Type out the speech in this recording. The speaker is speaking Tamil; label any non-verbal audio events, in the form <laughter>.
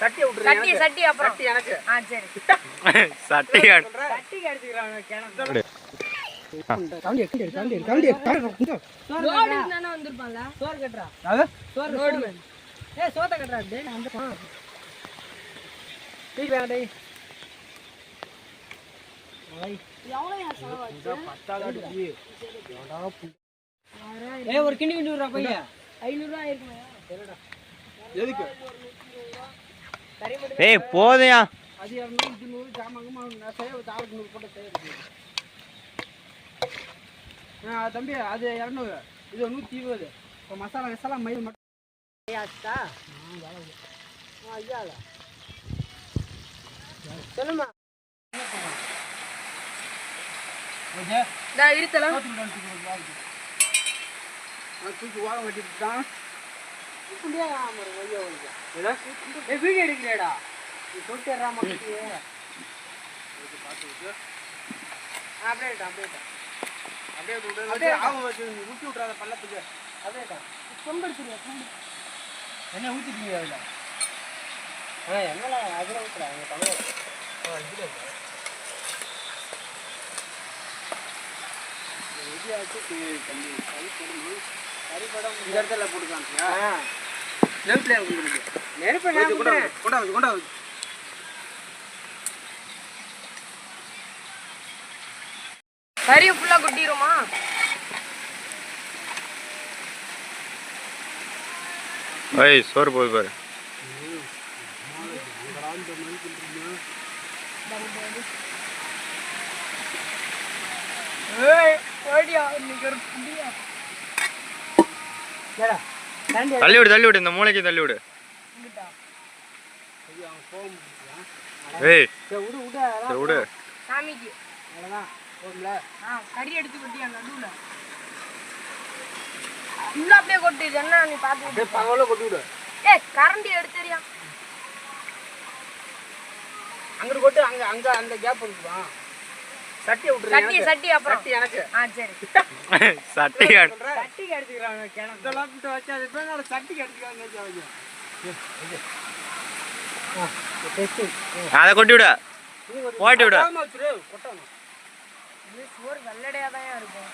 சட்டியை விட்டுரு சட்டி. சட்டி அப்புறம். சட்டி எனக்கு. ஆ சரி. சட்டி. சட்டிக்கு அடிச்சுக்கிறாங்க கிணத்து கவுண்டி கவுண்டி கவுண்டி கவுண்டி கொஞ்சம். ரோடு தானே வந்திருப்பான்ல? சோறு கட்டுறா. அது? சோறு, ரோடு. ஏய், சோத்தை கட்டுறா, டேய், நான் வேணாம், டேய். பத்தாதாடி டீ. ஏய், ஒரு கிண்டி கிண்டி விடுறா பையன். ஐநூறுரூவா இருக்குமா எதுக்கு? ஏய் போதையா? அது இரநூறு இது நூறு ஜாமாங்கம்மா நான் செய்ய நூறு போட்டு செய்ய ஆ தம்பி அது இரநூறு. இது நூற்றி இருபது. இப்போ மசாலா மசாலா மயில் மட்டும் ஆச்சா ஐயா சொல்லுமா இருத்தலாம் தூக்கி ஓரம் கட்டிட்டு தான் வீடியோ எடுக்கிறேடா நீ சொல்லிட்டுறா மக்களுக்கு அப்படியே விட்டா, அப்படியே. அப்படியே ஆகும் வச்சு ஊத்தி விட்றாத பள்ளத்துக்கு அப்படியே விட்டா. என்ன ஊத்திட்டீங்க அதுல ஆ என்னால அதில் ஊத்துறா எங்க தமிழ் ஆ இதுல ஊத்துறா. இந்த இடத்துல போட்டுக்கலாம் நெருப்புல நெருப்பு கொண்டாந்து கொண்டாந்து கொண்டாந்து கறியை ஃபுல்லா கொட்டிடுமா ஏய் சோறு போய் பாரு. ஏய் ஓடியா இன்னைக்கு ஒரு புடியா? தள்ளி விடு. தள்ளி விடு இந்த மூளைக்கு தள்ளி விடு. ஏய். சரி, விடு, சாமிக்கு. கறி எடுத்து கொட்டியா நடுவுல. ஃபுல்லா அப்படியே என்ன நீ பாத்து பகவான்ல கொட்டி விடு. ஏய் கரண்டி எடுத்துறியா? அங்கிட்டு கொட்டு, அங்க அங்க அந்த கேப் இருக்குதா? சட்டியை விட்டுரு, சட்டி எனக்கு. சட்டி அப்புறம். சட்டி எனக்கு. ஆ சரி. <laughs> சட்டி கிணத்து விட்டு வச்சு, அது வச்சு கொட்டி விடு. ஓட்டி விடு. கொட்டணும். இது சோறு வெள்ளடையா தான் இருக்கும்